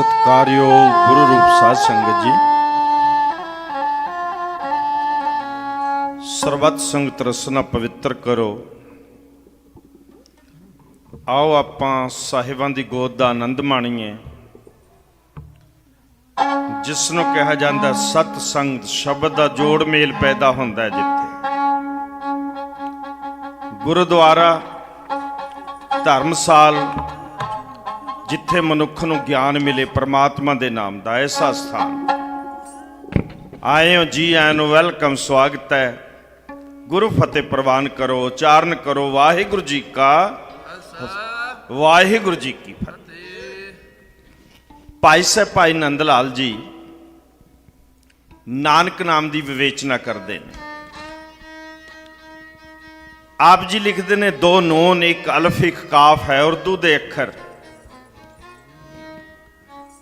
ਸਤਕਾਰਯੋਗ ਗੁਰੂ ਰੂਪ ਸਾਧ ਸੰਗਤ ਜੀ। ਸਰਬੱਤ ਸੰਗਤ ਰਸਨਾ ਪਵਿੱਤਰ ਕਰੋ। ਆਓ ਆਪਾਂ ਸਾਹਿਬਾਂ ਦੀ ਗੋਦ ਦਾ ਆਨੰਦ ਮਾਣੀਏ। ਜਿਸ ਨੂੰ ਕਿਹਾ ਜਾਂਦਾ ਸਤ ਸੰਗਤ, ਸ਼ਬਦ ਦਾ ਜੋੜ ਮੇਲ ਪੈਦਾ ਹੁੰਦਾ ਹੈ ਜਿੱਥੇ। ਗੁਰਦੁਆਰਾ, ਧਰਮਸਾਲ ਜਿੱਥੇ ਮਨੁੱਖ ਨੂੰ ਗਿਆਨ ਮਿਲੇ, ਪਰਮਾਤਮਾ ਦੇ ਨਾਮ ਦਾ ਐਸਾ ਸਥਾਨ। ਆਏ ਹੋ ਜੀ ਆਇਆਂ ਨੂੰ ਵੈਲਕਮ, ਸਵਾਗਤ ਹੈ। ਗੁਰੂ ਫਤਿਹ ਪ੍ਰਵਾਨ ਕਰੋ, ਉਚਾਰਨ ਕਰੋ, ਵਾਹਿਗੁਰੂ ਜੀ ਕਾ ਵਾਹਿਗੁਰੂ ਜੀ ਕੀ ਫਤਿਹ। ਭਾਈ ਸਾਹਿਬ, ਭਾਈ ਨੰਦ ਲਾਲ ਜੀ, ਨਾਨਕ ਨਾਮ ਦੀ ਵਿਵੇਚਨਾ ਕਰਦੇ ਨੇ। ਆਪ ਜੀ ਲਿਖਦੇ ਨੇ, ਦੋ ਨੋਨ, ਇੱਕ ਅਲਫ, ਇੱਕ ਕਾਫ ਹੈ, ਉਰਦੂ ਦੇ ਅੱਖਰ।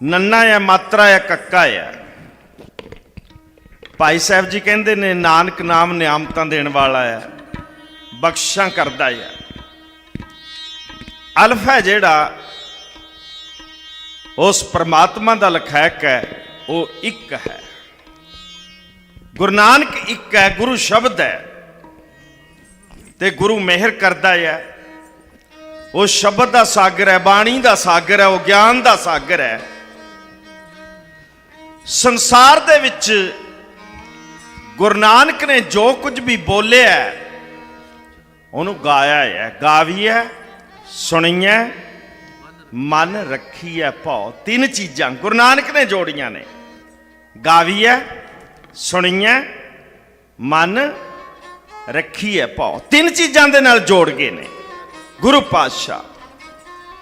ਨੰਨਾ ਹੈ, ਮਾਤਰਾ ਹੈ, ਕੱਕਾ ਹੈ। ਭਾਈ ਸਾਹਿਬ ਜੀ ਕਹਿੰਦੇ ਨੇ, ਨਾਨਕ ਨਾਮ ਨਿਆਮਤਾਂ ਦੇਣ ਵਾਲਾ ਹੈ, ਬਖਸ਼ਾਂ ਕਰਦਾ ਹੈ। ਅਲਫ ਹੈ ਜਿਹੜਾ, ਉਸ ਪਰਮਾਤਮਾ ਦਾ ਲਖਾਇਕ ਹੈ, ਉਹ ਇੱਕ ਹੈ। ਗੁਰੂ ਨਾਨਕ ਇੱਕ ਹੈ, ਗੁਰੂ ਸ਼ਬਦ ਹੈ। ਤੇ ਗੁਰੂ ਮਿਹਰ ਕਰਦਾ ਹੈ। ਉਹ ਸ਼ਬਦ ਦਾ ਸਾਗਰ ਹੈ, ਬਾਣੀ ਦਾ ਸਾਗਰ ਹੈ, ਉਹ ਗਿਆਨ ਦਾ ਸਾਗਰ ਹੈ। ਸੰਸਾਰ ਦੇ ਵਿੱਚ ਗੁਰੂ ਨਾਨਕ ਨੇ ਜੋ ਕੁਝ ਵੀ ਬੋਲਿਆ ਉਹਨੂੰ ਗਾਇਆ ਹੈ ਗਾਵੀਐ ਸੁਣੀਐ ਮਨ ਰੱਖੀਐ ਭਉ, ਤਿੰਨ ਚੀਜ਼ਾਂ ਗੁਰੂ ਨਾਨਕ ਨੇ ਜੋੜੀਆਂ ਨੇ। ਗਾਵੀਐ ਸੁਣੀਐ ਮਨ ਰੱਖੀਐ ਭਉ, ਤਿੰਨ ਚੀਜ਼ਾਂ ਦੇ ਨਾਲ ਜੋੜ ਗਏ ਨੇ। ਗੁਰੂ ਪਾਤਸ਼ਾਹ,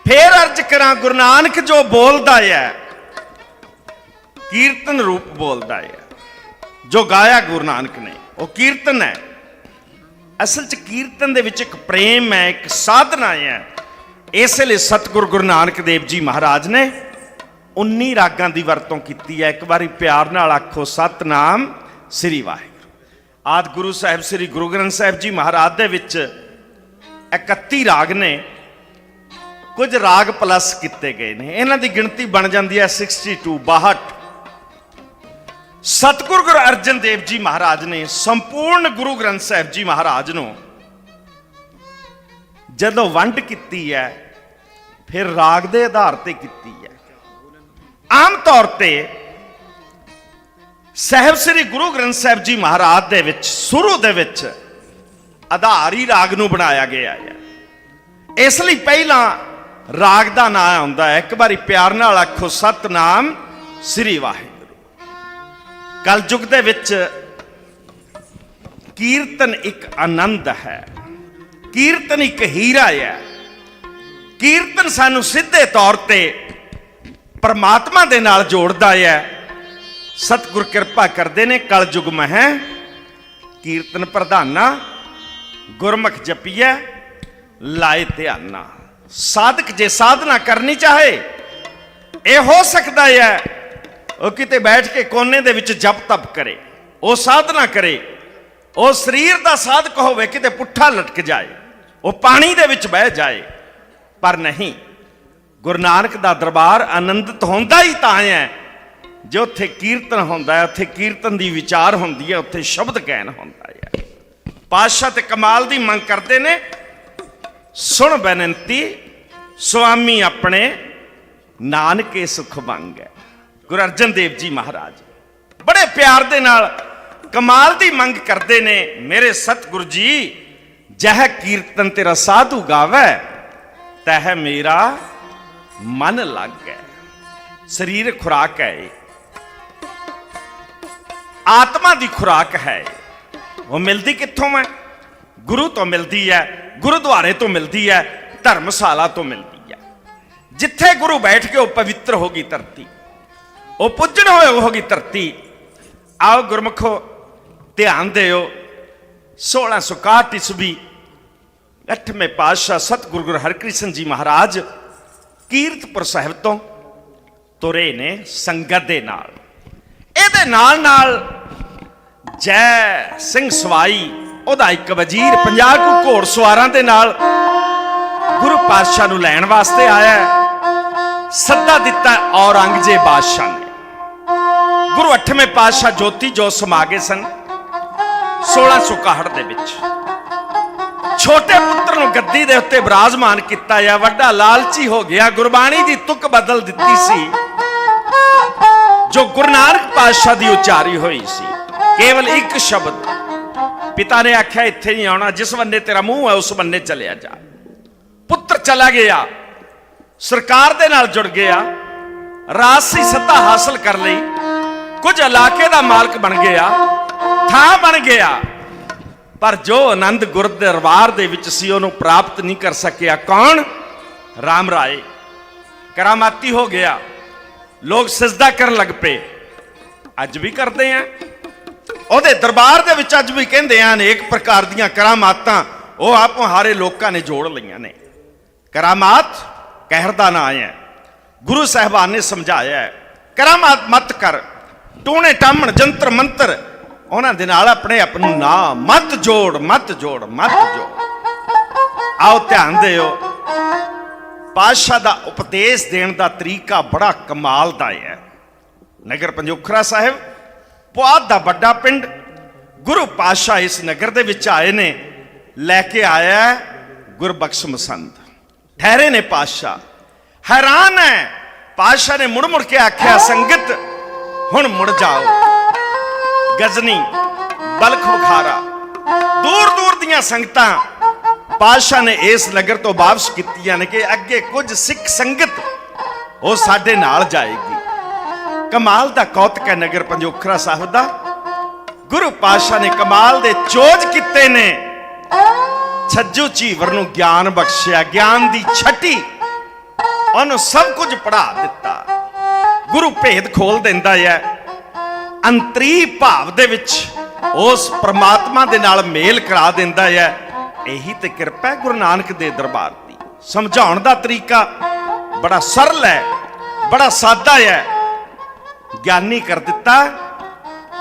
ਫੇਰ ਅਰਜ ਕਰਾਂ ਗੁਰੂ ਨਾਨਕ ਜੋ ਬੋਲਦਾ ਹੈ ਕੀਰਤਨ ਰੂਪ ਬੋਲਦਾ ਹੈ। ਜੋ ਗਾਇਆ ਗੁਰੂ ਨਾਨਕ ਨੇ, ਉਹ ਕੀਰਤਨ ਹੈ। ਅਸਲ 'ਚ ਕੀਰਤਨ ਦੇ ਵਿੱਚ ਇੱਕ ਪ੍ਰੇਮ ਹੈ, ਇੱਕ ਸਾਧਨਾ ਹੈ। ਇਸ ਲਈ ਸਤਿਗੁਰ ਗੁਰੂ ਨਾਨਕ ਦੇਵ ਜੀ ਮਹਾਰਾਜ ਨੇ 19 ਰਾਗਾਂ ਦੀ ਵਰਤੋਂ ਕੀਤੀ ਹੈ। ਇੱਕ ਵਾਰੀ ਪਿਆਰ ਨਾਲ ਆਖੋ, ਸਤਨਾਮ ਸ੍ਰੀ ਵਾਹਿਗੁਰੂ। ਆਦ ਗੁਰੂ ਸਾਹਿਬ, ਸ੍ਰੀ ਗੁਰੂ ਗ੍ਰੰਥ ਸਾਹਿਬ ਜੀ ਮਹਾਰਾਜ ਦੇ ਵਿੱਚ 31 ਰਾਗ ਨੇ। ਕੁਝ ਰਾਗ ਪਲੱਸ ਕੀਤੇ ਗਏ ਨੇ। ਇਹਨਾਂ ਦੀ ਗਿਣਤੀ ਬਣ ਜਾਂਦੀ ਹੈ 62 62 ਸਤਿਗੁਰ ਗੁਰੂ ਅਰਜਨ ਦੇਵ ਜੀ ਮਹਾਰਾਜ ਨੇ, ਸੰਪੂਰਨ ਗੁਰੂ ਗ੍ਰੰਥ ਸਾਹਿਬ ਜੀ ਮਹਾਰਾਜ ਨੂੰ ਜਦੋਂ ਵੰਡ ਕੀਤੀ ਹੈ, ਫਿਰ ਰਾਗ ਦੇ ਆਧਾਰ ਤੇ ਕੀਤੀ ਹੈ। ਆਮ ਤੌਰ ਤੇ ਸਾਹਿਬ ਸ੍ਰੀ ਗੁਰੂ ਗ੍ਰੰਥ ਸਾਹਿਬ ਜੀ ਮਹਾਰਾਜ ਦੇ ਵਿੱਚ, ਸ਼ੁਰੂ ਦੇ ਵਿੱਚ ਆਧਾਰੀ ਰਾਗ ਨੂੰ ਬਣਾਇਆ ਗਿਆ ਹੈ। ਇਸ ਲਈ ਪਹਿਲਾਂ ਰਾਗ ਦਾ ਨਾਮ ਆਉਂਦਾ ਹੈ। ਇੱਕ ਵਾਰੀ ਪਿਆਰ ਨਾਲ ਆਖੋ, ਸਤਨਾਮ ਸ੍ਰੀ ਵਾਹਿਗੁਰੂ। ਕਲਯੁਗ ਦੇ ਵਿੱਚ ਕੀਰਤਨ ਇੱਕ ਆਨੰਦ ਹੈ। ਕੀਰਤਨ ਇੱਕ ਹੀਰਾ ਹੈ। ਕੀਰਤਨ ਸਾਨੂੰ ਸਿੱਧੇ ਤੌਰ ਤੇ ਪਰਮਾਤਮਾ ਦੇ ਨਾਲ ਜੋੜਦਾ ਹੈ। ਸਤਿਗੁਰ ਕਿਰਪਾ ਕਰਦੇ ਨੇ, ਕਲਯੁਗ ਮਹਿ ਕੀਰਤਨ ਪ੍ਰਧਾਨਾ, ਗੁਰਮੁਖ ਜਪੀਐ, ਲਾਏ ਧਿਆਨਾ। ਸਾਧਕ ਜੇ ਸਾਧਨਾ ਕਰਨੀ ਚਾਹੇ, ਇਹ ਹੋ ਸਕਦਾ ਹੈ ਉਹ ਕਿਤੇ ਬੈਠ ਕੇ ਕੋਨੇ ਦੇ ਵਿੱਚ ਜਪ ਤਪ ਕਰੇ। ਉਹ ਸਾਧਨਾ ਕਰੇ। ਉਹ ਸਰੀਰ ਦਾ ਸਾਧਕ ਹੋਵੇ, ਕਿਤੇ ਪੁੱਠਾ ਲਟਕ ਜਾਏ। ਉਹ ਪਾਣੀ ਦੇ ਵਿੱਚ ਬਹਿ ਜਾਏ। ਪਰ ਨਹੀਂ, ਗੁਰੂ ਨਾਨਕ ਦਾ ਦਰਬਾਰ ਆਨੰਦਿਤ ਹੁੰਦਾ ਹੀ ਤਾਂ ਹੈ। ਜੇ ਉੱਥੇ ਕੀਰਤਨ ਹੁੰਦਾ ਹੈ, ਉੱਥੇ ਕੀਰਤਨ ਦੀ ਵਿਚਾਰ ਹੁੰਦੀ ਹੈ, ਉੱਥੇ ਸ਼ਬਦ ਕਹਿਣ ਹੁੰਦਾ ਹੈ। ਪਾਤਸ਼ਾਹ ਤੇ ਕਮਾਲ ਦੀ ਮੰਗ ਕਰਦੇ ਨੇ। ਸੁਣ ਬੇਨਤੀ, ਸੁਆਮੀ ਆਪਣੇ, ਨਾਨਕੇ ਸੁਖ ਮੰਗੈ। ਗੁਰੂ ਅਰਜਨ ਦੇਵ ਜੀ ਮਹਾਰਾਜ। ਬੜੇ ਪਿਆਰ ਦੇ ਨਾਲ ਕਮਾਲ ਦੀ ਮੰਗ ਕਰਦੇ ਨੇ, ਮੇਰੇ ਸਤਿਗੁਰੂ ਜੀ, ਜਹ ਕੀਰਤਨ ਤੇਰਾ ਸਾਧੂ ਗਾਵੇ, ਤਹ ਮੇਰਾ ਮਨ ਲੱਗੈ, ਸਰੀਰ ਖੁਰਾਕ ਹੈ ਆਤਮਾ ਦੀ ਖੁਰਾਕ ਹੈ ਉਹ ਮਿਲਦੀ ਕਿੱਥੋਂ ਹੈ? ਗੁਰੂ ਤੋਂ ਮਿਲਦੀ ਹੈ, ਗੁਰਦੁਆਰੇ ਤੋਂ ਮਿਲਦੀ ਹੈ, ਧਰਮਸ਼ਾਲਾ ਤੋਂ ਮਿਲਦੀ ਹੈ। ਜਿੱਥੇ ਗੁਰੂ ਬੈਠ ਕੇ ਉਹ ਪਵਿੱਤਰ ਹੋ ਗਈ ਧਰਤੀ। ਉਹ ਪੁੱਜਣ ਹੋਏ ਉਹ ਗਈ ਧਰਤੀ। ਆਓ ਗੁਰਮਖੋ, ਧਿਆਨ ਦਿਓ। 1661 ਈਸਵੀ, ਅੱਠਵੇਂ ਪਾਤਸ਼ਾਹ ਸਤਿਗੁਰੂ ਗੁਰੂ ਹਰਕ੍ਰਿਸ਼ਨ ਜੀ ਮਹਾਰਾਜ ਕੀਰਤਪੁਰ ਸਾਹਿਬ ਤੋਂ ਤੁਰੇ ਨੇ ਸੰਗਤ ਦੇ ਨਾਲ। ਇਹਦੇ ਨਾਲ ਨਾਲ ਜੈ ਸਿੰਘ ਸਵਾਈ, ਉਹਦਾ ਇੱਕ ਵਜ਼ੀਰ 50 ਕੁ ਘੋੜ ਸਵਾਰਾਂ ਦੇ ਨਾਲ ਗੁਰੂ ਪਾਤਸ਼ਾਹ ਨੂੰ ਲੈਣ ਵਾਸਤੇ ਆਇਆ। ਸੱਦਾ ਦਿੱਤਾ ਔਰੰਗਜ਼ੇਬ ਬਾਦਸ਼ਾਹ ਨੇ। ਗੁਰੂ ਅੱਠਵੇਂ ਪਾਤਸ਼ਾਹ ਜੋਤੀ ਜੋ ਸਮਾ ਗਏ ਸਨ 1661 ਦੇ ਵਿੱਚ। ਛੋਟੇ ਪੁੱਤਰ ਨੂੰ ਗੱਦੀ ਦੇ ਉੱਤੇ ਬਿਰਾਜਮਾਨ ਕੀਤਾ ਜਾਂ ਵੱਡਾ ਲਾਲਚੀ ਹੋ ਗਿਆ, ਗੁਰਬਾਣੀ ਦੀ ਤੁਕ ਬਦਲ ਦਿੱਤੀ ਸੀ, ਜੋ ਗੁਰੂ ਨਾਨਕ ਪਾਤਸ਼ਾਹ ਦੀ ਉਚਾਰੀ ਹੋਈ ਸੀ। ਕੇਵਲ ਇੱਕ ਸ਼ਬਦ, ਪਿਤਾ ਨੇ ਆਖਿਆ, ਇੱਥੇ ਨਹੀਂ ਆਉਣਾ, ਜਿਸ ਬੰਨੇ ਤੇਰਾ ਮੂੰਹ ਹੈ, ਉਸ ਬੰਨੇ ਚਲਿਆ ਜਾ। ਪੁੱਤਰ ਚਲਾ ਗਿਆ, ਸਰਕਾਰ ਦੇ ਨਾਲ ਜੁੜ ਗਿਆ ਰਾਜਸੀ ਸੱਤਾ ਹਾਸਲ ਕਰ ਲਈ। ਕੁਝ ਇਲਾਕੇ ਦਾ ਮਾਲਕ ਬਣ ਗਿਆ, ਥਾਂ ਬਣ ਗਿਆ, ਪਰ ਜੋ ਆਨੰਦ ਗੁਰ ਦਰਬਾਰ ਦੇ ਵਿੱਚ ਸੀ, ਉਹਨੂੰ ਪ੍ਰਾਪਤ ਨਹੀਂ ਕਰ ਸਕਿਆ। ਕੌਣ? ਰਾਮ ਰਾਏ। ਕਰਾਮਾਤੀ ਹੋ ਗਿਆ। ਲੋਕ ਸਜਦਾ ਕਰਨ ਲੱਗ ਪਏ। ਅੱਜ ਵੀ ਕਰਦੇ ਆ। ਉਹਦੇ ਦਰਬਾਰ ਦੇ ਵਿੱਚ ਅੱਜ ਵੀ ਕਹਿੰਦੇ ਆ, ਅਨੇਕ ਪ੍ਰਕਾਰ ਦੀਆਂ ਕਰਾਮਾਤਾਂ, ਉਹ ਆਪ ਹਾਰੇ ਲੋਕਾਂ ਨੇ ਜੋੜ ਲਈਆਂ ਨੇ। ਕਰਾਮਾਤ ਕਹਿਰ ਦਾ ਨਾਂ ਹੈ। ਗੁਰੂ ਸਾਹਿਬਾਨ ਨੇ ਸਮਝਾਇਆ ਹੈ, ਕਰਾਮਾਤ ਮਤ ਕਰ। ਟੂਣੇ ਟਾਮਣ ਜੰਤਰ ਮੰਤਰ, ਉਹਨਾਂ ਦੇ ਨਾਲ ਆਪਣੇ ਆਪ ਨੂੰ ਨਾ, ਮਤ ਜੋੜ ਮਤ ਜੋੜ ਮਤ ਜੋੜ। ਆਓ ਧਿਆਨ ਦਿਓ, ਪਾਤਸ਼ਾਹ ਦਾ ਉਪਦੇਸ਼ ਦੇਣ ਦਾ ਤਰੀਕਾ ਬੜਾ ਕਮਾਲ ਦਾ ਹੈ। ਨਗਰ ਪੰਜੋਖਰਾ ਸਾਹਿਬ, ਪੁਆਧ ਦਾ ਵੱਡਾ ਪਿੰਡ, ਗੁਰੂ ਪਾਤਸ਼ਾਹ ਇਸ ਨਗਰ ਦੇ ਵਿੱਚ ਆਏ ਨੇ, ਲੈ ਕੇ ਆਇਆ ਹੈ ਗੁਰਬਖਸ਼ ਮਸੰਦ। ਠਹਿਰੇ ਨੇ ਪਾਤਸ਼ਾਹ। ਹੈਰਾਨ ਹੈ, ਪਾਤਸ਼ਾਹ ਨੇ ਮੁੜ ਮੁੜ ਕੇ ਆਖਿਆ, ਸੰਗਤ ਹੁਣ ਮੁੜ ਜਾਓ। ਗਜ਼ਨੀ, ਬਲਖ ਬੁਖਾਰਾ। ਦੂਰ ਦੂਰ ਦੀਆਂ ਸੰਗਤਾਂ ਪਾਤਸ਼ਾਹ ਨੇ ਇਸ ਨਗਰ ਤੋਂ ਵਾਪਸ ਕੀਤੀਆਂ ਨੇ ਕਿ ਅੱਗੇ ਕੁਝ ਸਿੱਖ ਸੰਗਤ ਉਹ ਸਾਡੇ ਨਾਲ ਜਾਏਗੀ। ਕਮਾਲ ਦਾ ਕੌਤਕ ਹੈ ਨਗਰ ਪੰਜੋਖਰਾ ਸਾਹਿਬ ਦਾ। ਗੁਰੂ ਪਾਤਸ਼ਾਹ ਨੇ ਕਮਾਲ ਦੇ ਚੋਜ ਕੀਤੇ ਨੇ। ਛੱਜੂ ਚੀਵਰ ਨੂੰ ਗਿਆਨ ਬਖਸ਼ਿਆ, ਗਿਆਨ ਦੀ ਛਟੀ, ਉਹਨੂੰ ਸਭ ਕੁਝ ਪੜਾ ਦਿੱਤਾ। ਗੁਰੂ ਭੇਦ ਖੋਲ ਦਿੰਦਾ ਹੈ। ਅੰਤਰੀ ਭਾਵ ਦੇ ਵਿੱਚ ਉਸ ਪ੍ਰਮਾਤਮਾ ਦੇ ਨਾਲ ਮੇਲ ਕਰਾ ਦਿੰਦਾ ਹੈ। ਇਹੀ ਤੇ ਕਿਰਪਾ ਹੈ ਗੁਰੂ ਨਾਨਕ ਦੇ ਦਰਬਾਰ ਦੀ। ਸਮਝਾਉਣ ਦਾ ਤਰੀਕਾ ਬੜਾ ਸਰਲ ਹੈ, ਬੜਾ ਸਾਦਾ ਹੈ। ਗਿਆਨੀ ਕਰ ਦਿੱਤਾ,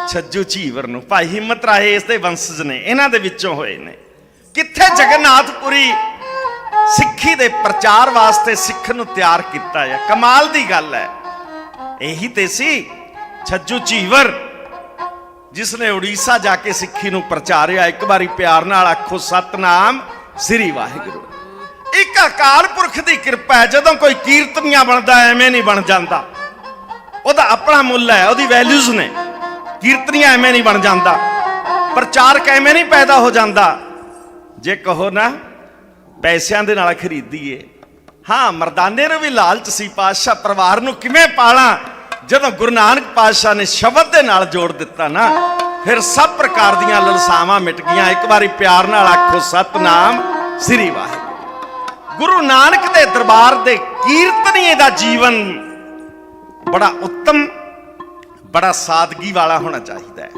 ਛੱਜੂ ਝੀਵਰ ਨੂੰ ਭਾਈ ਹਿੰਮਤ ਰਾਏ ਇਸ ਦੇ ਵੰਸ਼ਜ ਨੇ, ਇਹਨਾਂ ਦੇ ਵਿੱਚੋਂ ਹੋਏ ਨੇ। ਕਿੱਥੇ ਜਗਨਨਾਥਪੁਰੀ ਸਿੱਖੀ ਦੇ ਪ੍ਰਚਾਰ ਵਾਸਤੇ ਸਿੱਖ ਨੂੰ ਤਿਆਰ ਕੀਤਾ ਹੈ। ਕਮਾਲ ਦੀ ਗੱਲ ਹੈ। ਇਹੀ ਤੇ ਸੀ ਛੱਜੂ ਝੀਵਰ ਜਿਸ ਨੇ ਉੜੀਸਾ ਜਾ ਕੇ ਸਿੱਖੀ ਨੂੰ ਪ੍ਰਚਾਰਿਆ। ਇੱਕ ਵਾਰੀ ਪਿਆਰ ਨਾਲ ਆਖੋ, ਸਤਨਾਮ ਸ੍ਰੀ ਵਾਹਿਗੁਰੂ। ਇੱਕ ਅਕਾਲ ਪੁਰਖ ਦੀ ਕਿਰਪਾ ਹੈ, ਜਦੋਂ ਕੋਈ ਕੀਰਤਨੀਆ ਬਣਦਾ, ਐਵੇਂ ਨਹੀਂ ਬਣ ਜਾਂਦਾ। ਉਹਦਾ ਆਪਣਾ ਮੁੱਲ ਹੈ, ਉਹਦੀ ਵੈਲਿਊਜ਼ ਨੇ। ਕੀਰਤਨੀਆ ਐਵੇਂ ਨਹੀਂ ਬਣ ਜਾਂਦਾ। ਪ੍ਰਚਾਰਕ ਐਵੇਂ ਨਹੀਂ ਪੈਦਾ ਹੋ ਜਾਂਦਾ। ਜੇ ਕਹੋ ਨਾ, ਪੈਸਿਆਂ ਦੇ ਨਾਲ ਖਰੀਦੀਏ ਹਾਂ, ਮਰਦਾਨੇ ਨੂੰ ਵੀ ਲਾਲਚ ਸੀ, ਪਾਤਸ਼ਾਹ ਪਰਿਵਾਰ ਨੂੰ ਕਿਵੇਂ ਪਾਲਾਂ? ਜਦੋਂ ਗੁਰੂ ਨਾਨਕ ਪਾਤਸ਼ਾਹ ਨੇ ਸ਼ਬਦ ਦੇ ਨਾਲ ਜੋੜ ਦਿੱਤਾ ਨਾ, ਫਿਰ ਸਭ ਪ੍ਰਕਾਰ ਦੀਆਂ ਲਲਸਾਵਾਂ ਮਿਟ ਗਈਆਂ। ਇੱਕ ਵਾਰੀ ਪਿਆਰ ਨਾਲ ਆਖੋ, ਸਤਨਾਮ ਸ੍ਰੀ ਵਾਹਿਗੁਰੂ। ਗੁਰੂ ਨਾਨਕ ਦੇ ਦਰਬਾਰ ਦੇ ਕੀਰਤਨੀਏ ਦਾ ਜੀਵਨ ਬੜਾ ਉੱਤਮ, ਬੜਾ ਸਾਦਗੀ ਵਾਲਾ ਹੋਣਾ ਚਾਹੀਦਾ ਹੈ।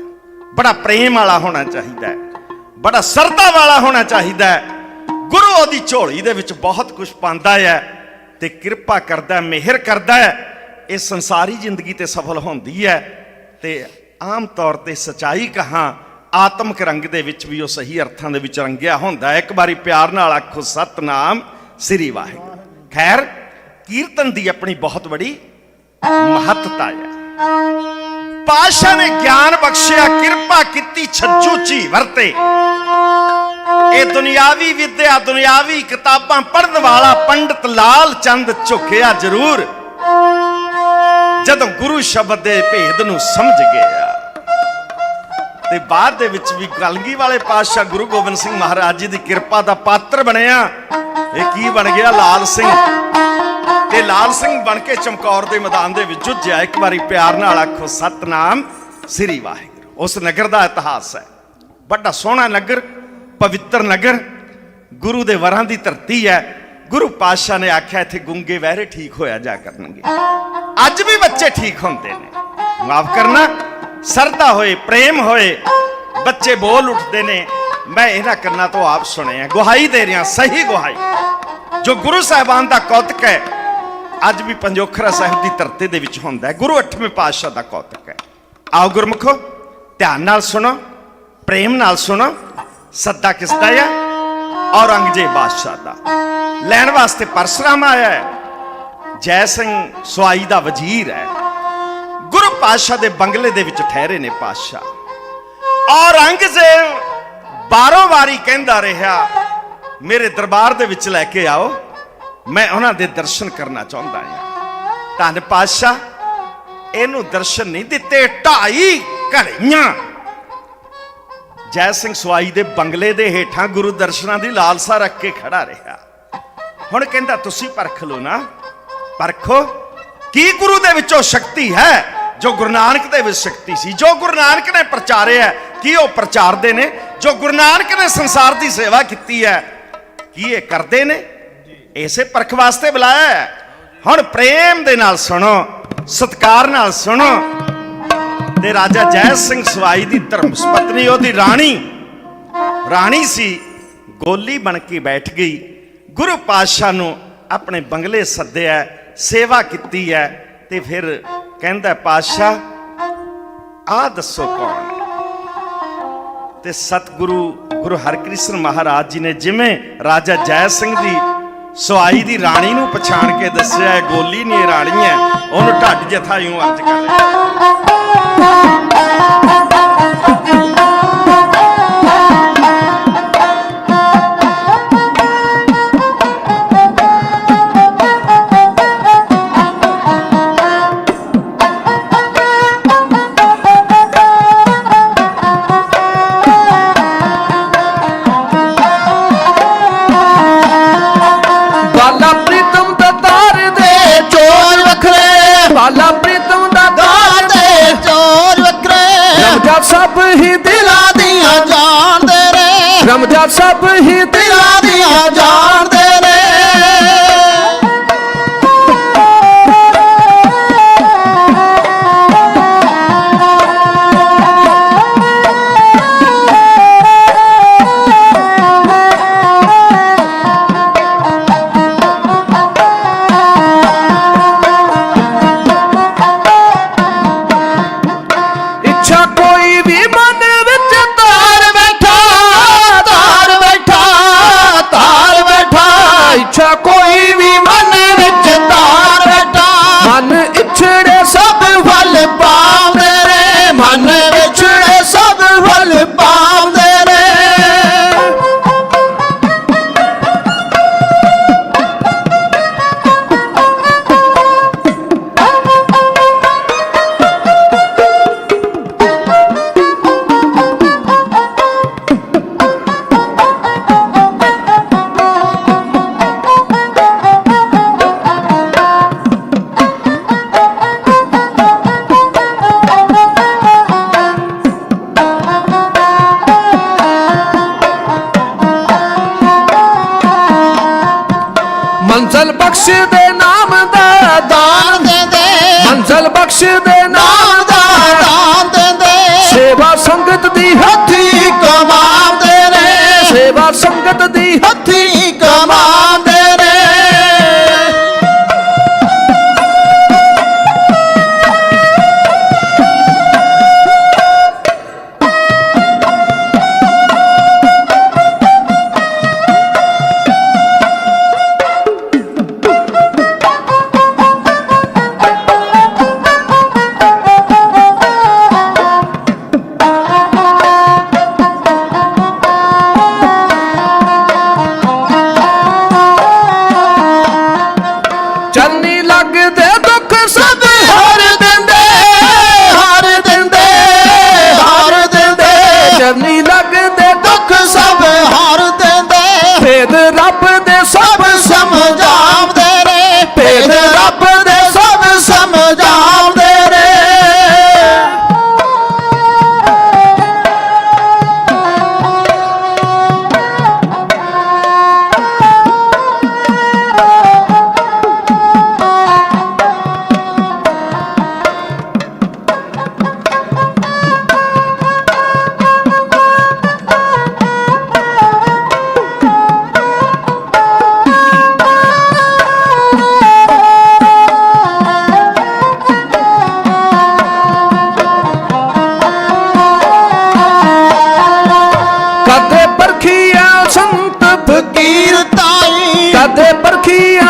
ਬੜਾ ਪ੍ਰੇਮ ਵਾਲਾ ਹੋਣਾ ਚਾਹੀਦਾ ਹੈ। ਬੜਾ ਸਰਦਾ ਵਾਲਾ ਹੋਣਾ ਚਾਹੀਦਾ ਹੈ। ਗੁਰੂ ਉਹਦੀ ਝੋਲੀ ਦੇ ਵਿੱਚ ਬਹੁਤ ਕੁਝ ਪਾਉਂਦਾ ਹੈ ਤੇ ਕਿਰਪਾ ਕਰਦਾ ਮਿਹਰ ਕਰਦਾ ਹੈ, ਇਹ ਸੰਸਾਰੀ ਜ਼ਿੰਦਗੀ ਤੇ ਸਫਲ ਹੁੰਦੀ ਹੈ। ਤੇ ਆਮ ਤੌਰ ਤੇ ਸਚਾਈ ਕਹਾ, ਆਤਮਿਕ ਰੰਗ ਦੇ ਵਿੱਚ ਵੀ ਉਹ ਸਹੀ ਅਰਥਾਂ ਦੇ ਵਿੱਚ ਰੰਗਿਆ ਹੁੰਦਾ ਹੈ। ਇੱਕ ਵਾਰੀ ਪਿਆਰ ਨਾਲ ਆਖੋ, ਸਤਨਾਮ ਸ੍ਰੀ ਵਾਹਿਗੁਰੂ। ਖੈਰ, ਕੀਰਤਨ ਦੀ ਆਪਣੀ ਬਹੁਤ ਬੜੀ ਮਹੱਤਤਾ ਹੈ। ਪਾਸ਼ਾ ਨੇ ਗਿਆਨ ਬਖਸ਼ਿਆ, ਕਿਰਪਾ ਕੀਤੀ, ਛੱਜੂ ਝੀ ਵਰਤੇ। ਇਹ ਦੁਨਿਆਵੀ ਵਿਦਿਆ, ਦੁਨਿਆਵੀ ਕਿਤਾਬਾਂ ਪੜ੍ਹਨ ਵਾਲਾ ਪੰਡਤ ਲਾਲ ਚੰਦ ਝੁਕਿਆ ਜ਼ਰੂਰ। ਜਦੋਂ ਗੁਰੂ ਸ਼ਬਦ ਦੇ ਭੇਦ ਨੂੰ ਸਮਝ ਗਿਆ ਤੇ ਬਾਅਦ ਦੇ ਵਿੱਚ ਵੀ ਕਲਗੀ ਵਾਲੇ ਪਾਤਸ਼ਾਹ ਗੁਰੂ ਗੋਬਿੰਦ ਸਿੰਘ ਮਹਾਰਾਜ ਜੀ ਦੀ ਕਿਰਪਾ ਦਾ ਪਾਤਰ ਬਣਿਆ, ਇਹ ਕੀ ਬਣ ਗਿਆ ਲਾਲ ਸਿੰਘ? ਤੇ ਲਾਲ ਸਿੰਘ ਬਣ ਕੇ ਚਮਕੌਰ ਦੇ ਮੈਦਾਨ ਦੇ ਵਿੱਚ ਜੁਝਿਆ। ਇੱਕ ਵਾਰੀ ਪਿਆਰ ਨਾਲ ਆਖੋ, ਸਤਨਾਮ ਸ੍ਰੀ ਵਾਹਿਗੁਰੂ। ਉਸ ਨਗਰ ਦਾ ਇਤਿਹਾਸ ਹੈ। ਵੱਡਾ ਸੋਹਣਾ ਨਗਰ ਪਵਿੱਤਰ ਨਗਰ, ਗੁਰੂ ਦੇ ਵਰਾਂ ਦੀ ਧਰਤੀ ਹੈ। ਗੁਰੂ ਪਾਤਸ਼ਾਹ ਨੇ ਆਖਿਆ, ਇੱਥੇ ਗੁੰਗੇ ਵਹਿਰੇ ਠੀਕ ਹੋਇਆ ਜਾ ਕਰਨਗੇ। ਅੱਜ ਵੀ ਬੱਚੇ ਠੀਕ ਹੁੰਦੇ ਨੇ। ਮਾਫ ਕਰਨਾ, ਸਰਦਾ ਹੋਏ, ਪ੍ਰੇਮ ਹੋਏ, ਬੱਚੇ ਬੋਲ ਉੱਠਦੇ ਨੇ। ਮੈਂ ਇਹਨਾਂ ਕੰਨਾਂ ਤੋਂ ਆਪ ਸੁਣਿਆ, ਗੁਹਾਈ ਦੇ ਰਿਹਾ, ਸਹੀ ਗੁਹਾਈ। ਜੋ ਗੁਰੂ ਸਾਹਿਬਾਨ ਦਾ ਕੌਤਕ ਹੈ, ਅੱਜ ਵੀ ਪੰਜੋਖਰਾ ਸਾਹਿਬ ਦੀ ਧਰਤੀ ਦੇ ਵਿੱਚ ਹੁੰਦਾ ਹੈ। ਗੁਰੂ ਅੱਠਵੇਂ ਪਾਤਸ਼ਾਹ ਦਾ ਕੌਤਕ ਹੈ। ਆਓ ਗੁਰਮੁਖੋ, ਧਿਆਨ ਨਾਲ ਸੁਣੋ, ਪ੍ਰੇਮ ਨਾਲ ਸੁਣੋ। ਸੱਦਾ ਕਿਸ ਦਾ ਹੈ ਔਰੰਗਜ਼ੇਬ ਬਾਦਸ਼ਾਹ ਦਾ। ਲੈਣ ਵਾਸਤੇ ਪਰਸਰਾਮ ਆਇਆ ਹੈ। ਜੈ ਸਿੰਘ ਸੁਆਈ ਦਾ ਵਜ਼ੀਰ ਹੈ। ਗੁਰੂ ਪਾਤਸ਼ਾਹ ਦੇ ਬੰਗਲੇ ਦੇ ਵਿੱਚ ਠਹਿਰੇ ਨੇ ਪਾਤਸ਼ਾਹ। ਔਰੰਗਜ਼ੇਬ ਬਾਰੋ ਵਾਰੀ ਕਹਿੰਦਾ ਰਿਹਾ, ਮੇਰੇ ਦਰਬਾਰ ਦੇ ਵਿੱਚ ਲੈ ਕੇ ਆਓ। ਮੈਂ ਉਹਨਾਂ ਦੇ ਦਰਸ਼ਨ ਕਰਨਾ ਚਾਹੁੰਦਾ ਹਾਂ। ਧੰਨ ਪਾਤਸ਼ਾਹ, ਇਹਨੂੰ ਦਰਸ਼ਨ ਨਹੀਂ ਦਿੱਤੇ, ਢਾਈ ਘੜੀਆਂ। ਜੈ ਸਿੰਘ ਸਵਾਈ ਦੇ ਬੰਗਲੇ ਦੇ ਹੇਠਾਂ ਗੁਰੂ ਦਰਸ਼ਨਾਂ ਦੀ ਲਾਲਸਾ ਰੱਖ ਕੇ ਖੜਾ ਰਿਹਾ। ਹੁਣ ਕਹਿੰਦਾ, ਤੁਸੀਂ ਪਰਖ ਲਓ ਨਾ। ਪਰਖੋ। ਕੀ ਗੁਰੂ ਦੇ ਵਿੱਚੋਂ ਸ਼ਕਤੀ ਹੈ, ਜੋ ਗੁਰੂ ਨਾਨਕ ਦੇ ਵਿੱਚ ਸ਼ਕਤੀ ਸੀ? ਜੋ ਗੁਰੂ ਨਾਨਕ ਨੇ ਪ੍ਰਚਾਰਿਆ ਕੀ ਉਹ ਪ੍ਰਚਾਰਦੇ ਨੇ? ਜੋ ਗੁਰੂ ਨਾਨਕ ਨੇ ਸੰਸਾਰ ਦੀ ਸੇਵਾ ਕੀਤੀ ਹੈ, ਕੀ ਇਹ ਕਰਦੇ ਨੇ? ਇਸੇ ਪਰਖ ਵਾਸਤੇ ਬੁਲਾਇਆ ਹੈ। ਹੁਣ ਪ੍ਰੇਮ ਦੇ ਨਾਲ ਸੁਣੋ, ਸਤਕਾਰ ਨਾਲ ਸੁਣੋ। ਤੇ ਰਾਜਾ ਜੈ ਸਿੰਘ ਸਵਾਈ ਦੀ ਧਰਮ ਪਤਨੀ, ਉਹਦੀ ਰਾਣੀ। ਰਾਣੀ ਸੀ, ਗੋਲੀ ਬਣ ਕੇ ਬੈਠ ਗਈ। ਗੁਰੂ ਪਾਤਸ਼ਾਹ ਨੂੰ ਆਪਣੇ ਬੰਗਲੇ ਸੱਦਿਆ, ਸੇਵਾ ਕੀਤੀ ਹੈ ਤੇ ਫਿਰ ਕਹਿੰਦਾ, ਪਾਤਸ਼ਾਹ ਆ ਦੱਸੋ ਕੌਣ? ਤੇ ਸਤਿਗੁਰੂ, ਗੁਰੂ ਹਰਕ੍ਰਿਸ਼ਨ ਮਹਾਰਾਜ ਜੀ ਨੇ ਜਿਵੇਂ ਰਾਜਾ ਜੈ ਸਿੰਘ ਦੀ ਸਵਾਈ ਦੀ ਰਾਣੀ ਨੂੰ ਪਛਾਣ ਕੇ ਦੱਸਿਆ ਗੋਲੀ ਨਹੀਂ ਰਾਣੀ ਹੈ, ਉਹਨੂੰ ਢੱਡ ਜਥਾ ਯੂੰ ਅਰਜ ਕਰ ਲਿਆ ਬਾਲਾ ਸਭ ਹੀ ਦਿਲਾਂ ਦਿਲਾਂ ਦੀਆਂ ਜਾਣਦੇ ਦੇ ਮੰਜ਼ਲ ਬਖਸ਼ ਦੇ ਨਾਮ ਦਾ ਦਾਨ ਦੇ ਦੇ ਸੇਵਾ ਸੰਗਤ ਦੀ ਹੱਥੀ ਕਮਾਉਂਦੇ ਰੇ ਸੇਵਾ ਸੰਗਤ ਦੀ ਹੱਥੀ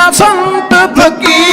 বসন্ত ফকির